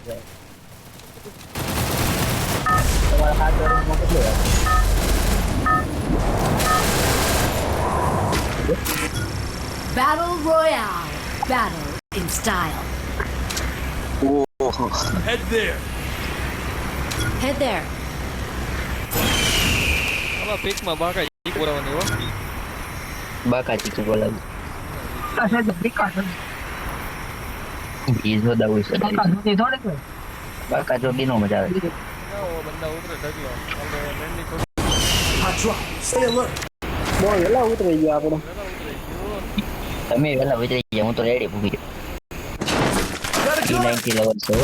Battle Royale. Battle in style. Whoa. Head there. Head there. Ama pick ma baka ikura waniwa. Baka tikura I Asa the big બીજો દાવું છે બાકા જો બીનો મજા આવે ઉતરે વેલા ઉતરી ગયા આપણે ઉતરે તમે વેલા વિચારી ગયા હું તો રેડી ભૂગી ગયો. નાઇન્ટી લેવલ છે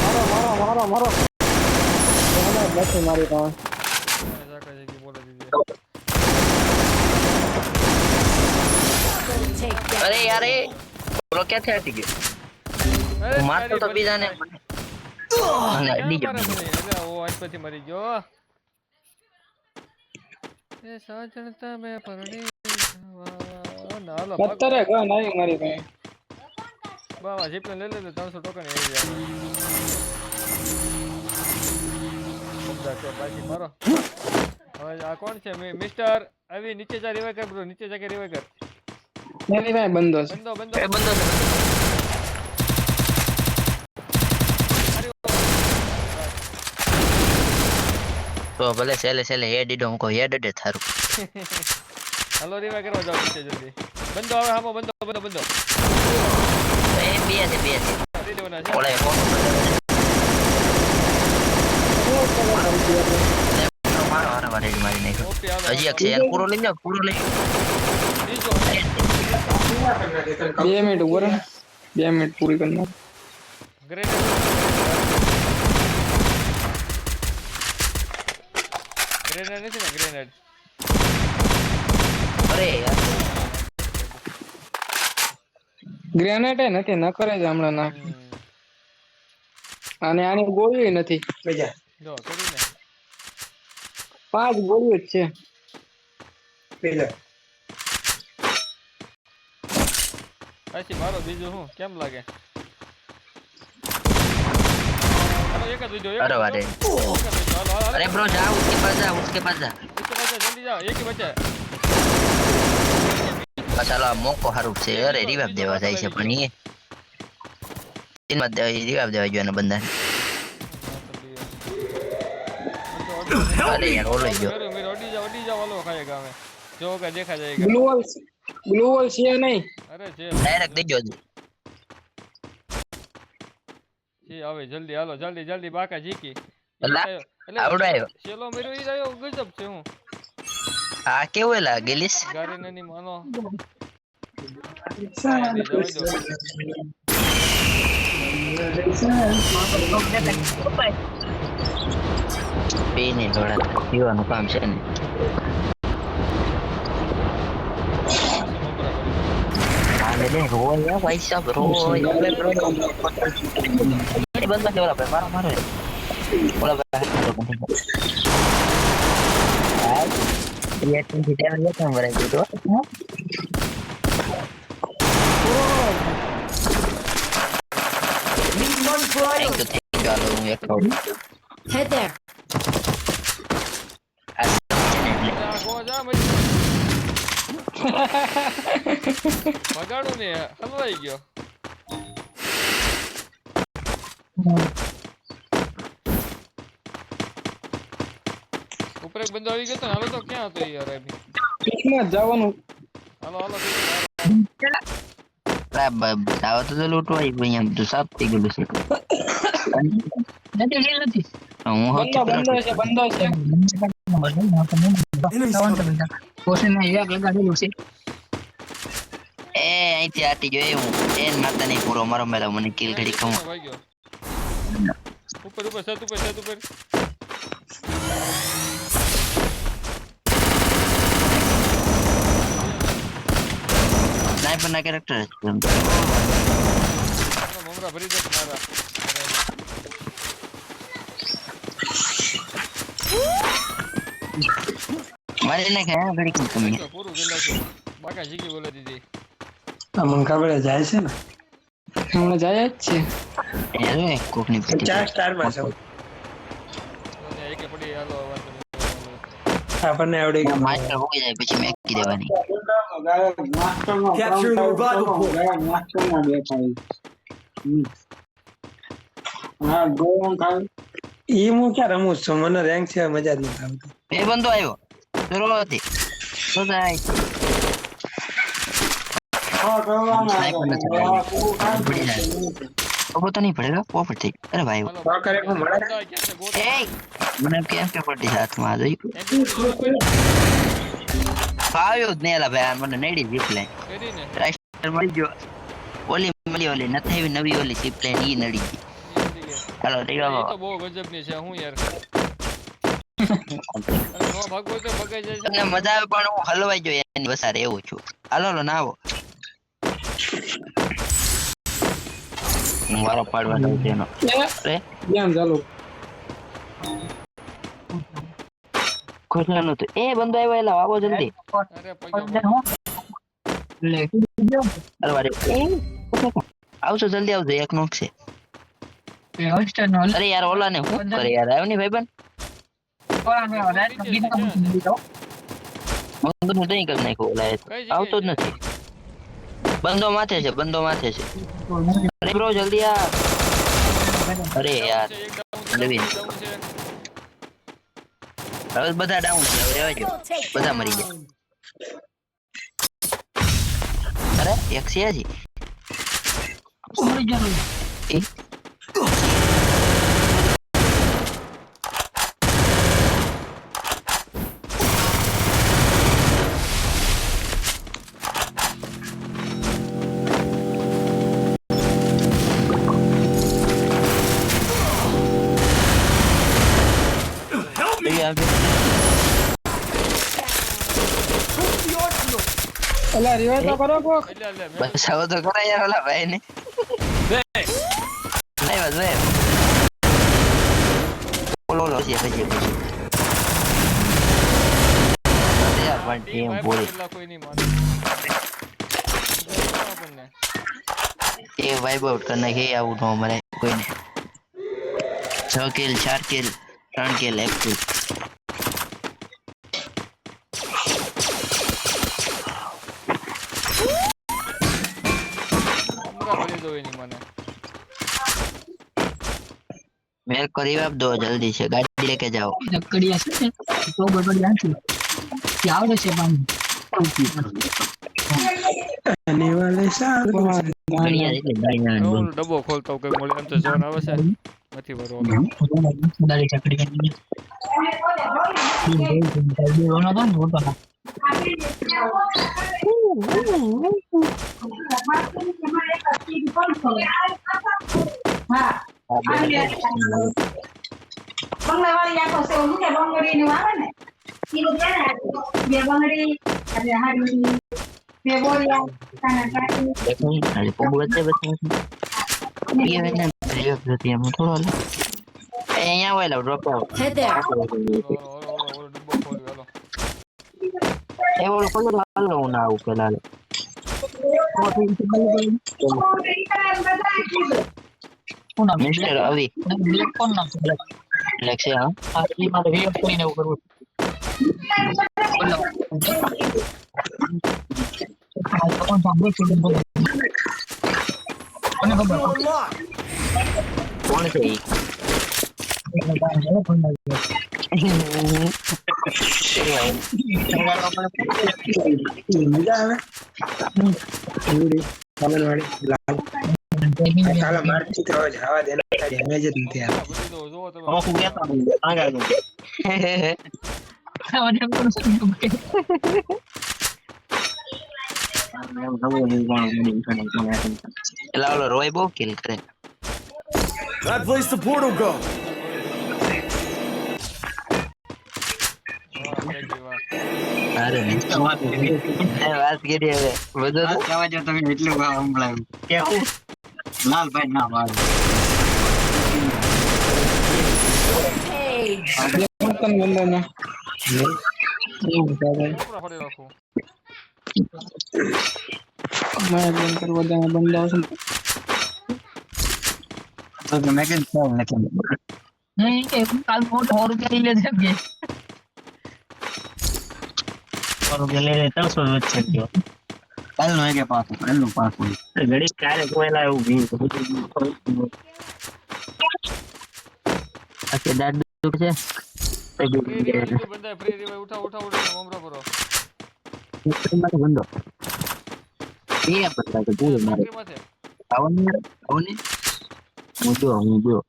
મારો મારો મારો મારો મારી પાસે. અરે યાર બોલો ક્યાંથી હટી ગયો મારતો તો બીજાને અને અડી ગયો. એટલે ઓ આજ પછી મરી ગયો. એ સાચણતા મે પરણી. જવા. ના, હાલો, અત્યારે ગન આવી મારી ભાઈ બાવા જીપને લઈ લે ત્રણસો ટોકન આવી જાય સમજા મારો. હવે આ કોણ છે? મિસ્ટર આવી નીચે જા રિવાઈ કર બ્રો નીચે જા કે રિવાઈ કર? એની ભાઈ બંધો છે બંધો બંધો બંધો છે તો ભલે છેલ્લે છેલ્લે હેડ દીધો મૂકો હેડ જ થારું. હલો રીવા કરવા જાવ છે જલ્દી. બંધો આવે હામો બંધો બંધો બંધો. એ બે છે બે છે. ઓલે મોટો મારો હારા વારે મારી નાખ્યો હજી એક છે પૂરો લઈ જાઓ પૂરો લઈ બે મિનિટ ઊભો રહે. બે મિનિટ પૂરી કરી નાખ. ગ્રેનેડ ગ્રેનેડ નથી ને ગ્રેનેડ અરે યાર. ગ્રેનેડ નથી ન કરે જ હમણાં ના. અને આની ગોળી નથી. જો કરી ને પાંચ ગોળીઓ જ છે. ખાસી મારો બીજું શું કેમ લાગે? એક છે. અરે રિવાબ દેવા જાય છે પણ એ એમાં રિવાબ દેવા જોવાનો બંદા અરે બ્લુ હોલ છે નહીં? અરે છે. ડાયરેક્ટ દેજો છે હવે જલ્દી હાલો જલ્દી જલ્દી બાકા જીકી આવડાયો. શેલો મેરો ઈ રહ્યો ગજબ છે હું. આ કેવું એલા ગેલિસ? ગારીનાની માનો. બે થોડા પીવાનું કામ છે ને. હાલે લે રોય યાર ભાઈ સાહેબ રોય અરે bro. એ બંદા છે ઓલા ભાઈ મારો મારો ઓલા ભાઈ હા ક્રિએટિવથી ટેવલ લેતો વરાઈ ગયો થેન્ક યુ થેન્ક યુ હાલો હું એક ખાઉં. Head there. આ છે ને એટલે આ ગો જા મરી બગાડું ને હલવાઈ ગયો ઉપર એક બંદો આવી ગયો તો હવે તો ક્યાં હતો યાર એમ પીકમાં જવાનું હાલો હાલો બરાબર બ- તો લૂંટો લૂંટવા આવી ગયું એમ બધું સાફ થઈ ગયું છે નથી નથી હું બંધો બંદો પહેલો બંધો છે બંધો છે એ અહીંથી આટી જો એ હું એન મારતા નહીં પૂરો મારો મેલા મને કિલ ઘડી કહું ઉપર ઉપર સત ઉપર સત ઉપર સ્નાઈપર ના કેરેક્ટર મમરા ભરી દે મારા મારી નાખે હા ઘડી કેમ તમે પૂરું ગયેલા છે બાકા જીકી બોલે દીધી. મને ખબર જાય છે ને? હમણાં જાય જ છે. એ કોકની પેટી ચાર સ્ટારમાં છે અને પડી હાલો આપણને આવડી માસ્ટર હોઈ જાય પછી મેકી દેવાની. Capture the revival point. ઈ હું ક્યાં રમું છું? મને રેન્ક છે મજા જ નથી આવતી. એ બંધો આવ્યો. શરૂઆતી તો જાય પડી જાય ખબર તો નહીં પડે પોપટ થઈ અરે ભાઈ હાલો, તો કરે હું મળે બધા ક્યાં છે? ગોતો. એ મને કેમ કે પડી હાથમાં જોઈ એમ પી કોઈ ફાવ્યો જ નહીં એલા ભાઈ આ મને નડી જીપ લાઈન કરીને રાઈસ્ટર મળી ગયો ઓલી મળી ઓલી નથી આવી નવી ઓલી જીપ લાઈન ઈ નડી ગઈ ઈ જગ્યાએ. ચાલો એ રેવા તો બહુ ગજબની છે હું યાર તમને મજા આવે પણ હું હલવાઈ ગયો એની વસારે એવું છું. હાલો લો ના આવો. વારો પાડવાનો છે એનો. અરે. ખોટલાનું તો. એ બંધો આવ્યો એલા આવો જલ્દી. અરે પૈસા વારે. એ, જલ્દી આવજો. એક નોક છે. અરે યાર ઓલા ને શું કરે યાર? આવ્યો ને ભાઈબંધ? બંધો નું કરી નાખ્યું આવતો જ નથી બંધો માથે છે બંધો માથે છે અરે બ્રો જલ્દી આ અરે યાર નવીન. હવે બધા ડાઉન છે હવે રહેવા બધા મરી ગયા અરે એક છે હજી એ? એલા રિવાઇવ તો કરો કોક એટલે એટલે મેં બસ આવો તો કરાય યાર ઓલા ભાઈ ને નહીં બસ ભાઈ ઓલો ઓલો છે પછી પછી અરે યાર પણ બે ટીમ ભાઈ બોલી પેલા કોઈ નહીં માને આપણને એ વાઇબ આઉટ કરી નાખે એ આવું ન મળે કોઈને છ કિલ ચાર કિલ ત્રણ કિલ એક કિલ જોઈ નહીં મને. મેલ કરી આપ દો જલ્દી છે. ગાડી લેકે જાઓ. લકડિયા છે તો બબડ નાખી કે આવડે છે પાણી. ડબ્બો ખોલતો કઈ મળે એમ તો જોન આવે છે. નથી ભરવો દાડી ચકડી કરી ના બંગલાવાળી આખો સેવ મૂકે બંગડીનું આવે ને ઈ બધું બે બંગડી અને હાડી બે બોરિયા તાના કાકી ડ્રેસ હતી એમાં થોડો હાલ અહીંયા હોય લાવ ડ્રોપ આઉટ હે દે એ ઓલો કોલો હાલ હું ના આવું પેલા મિસ્ટર અવી બ્લેક કોણ નામ બ્લેક છે હા આટલી મારે વે કરીને એવું કરવું કોણ સાંભળે છે રોય બહુ કિલ કરે. That place, the portal go. વાત કરી હવે બધું તો લાલભાઈ તમે એટલું Page. મતન બંદોને એવું ભાઈ ફરી રાખું દે આવશે ને તો મેં કીધું ખ્યાલ નથી નહીં કે કાલ મોટો સો રૂપિયા લઈ લેજે એમ કે સો રૂપિયા લઈ લે ત્રણસો વચ્ચે ગયો કાલનું એક પાકું કાલનું પાકું ઘડી ક્યારે કોયલા એવું ભીડ તો બધું આખી દાદ દુખ છે ફ્રી રિવાઇવ લીધું બંધાય ફ્રી રિવાઇવ ઉઠાવ ઉઠાવ ઉઠાવ મમરો કરો બંધો એ પતા તો જોયું મારે ફ્રી માથે આવવાની યાર આવવાની હું જો હું જો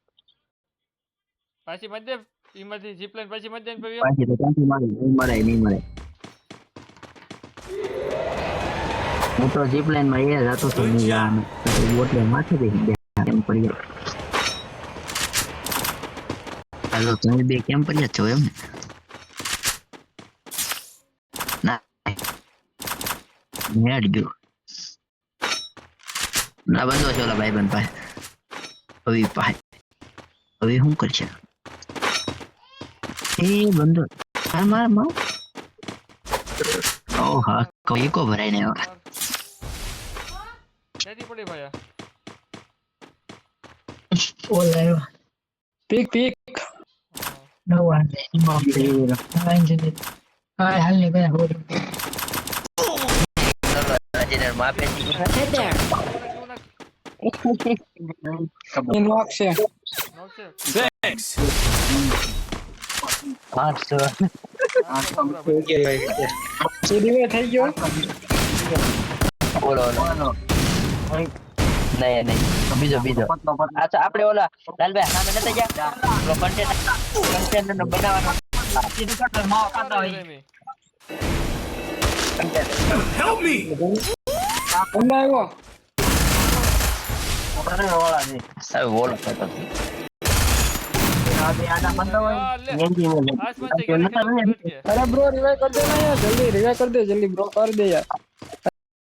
પાછી મધ્ય ઈમાંથી જીપલાઈન પછી મધ્ય પછી પાછી તો ક્યાંથી મારે નહીં મળે નહીં મળે હું તો જીપ લાઈનમાં એ જતો હતો નહીં જવાનું બોટલે માથે દે કેમ પડી હાલો તમે બે કેમ પડ્યા છો એમ ના. મેળ ગયો. ના બંધો છે ઓલા ભાઈબંધ પાસે. હવે ભાઈ હવે શું કરશે એ બંધો માર માર માર ઓ હા કોઈ કો ભરાય ને ક્યાંથી પડી ભાઈ આ? ઓલા આવ્યા પીક પીક નવા નાઈન જલ્દી હા હાલ ને ભાઈ હો Head there. કેવું નાખ- એ નોક છે નોક છે? Thanks. આઠસો આ તો બરાબર. એ રિવે થઈ ગયો બોલો બોલો નહીં નહીં બીજો બીજો અચ્છા આપણે ઓલા લાલભાઈ સામે નતા ગયા ઓલો કન્ટેનર કન્ટેનર નો બનાવવાનો રેમી. Help me! બંધ આવ્યો સાહેબ બોલો થતો આ લે. આસમાનથી ઘરે ખેલો, ઘરે છે. અરે બ્રો રિવાઈ કરી દે જલ્દી રિવાઈ કરી દે જલ્દી બ્રો કરી દે યાર.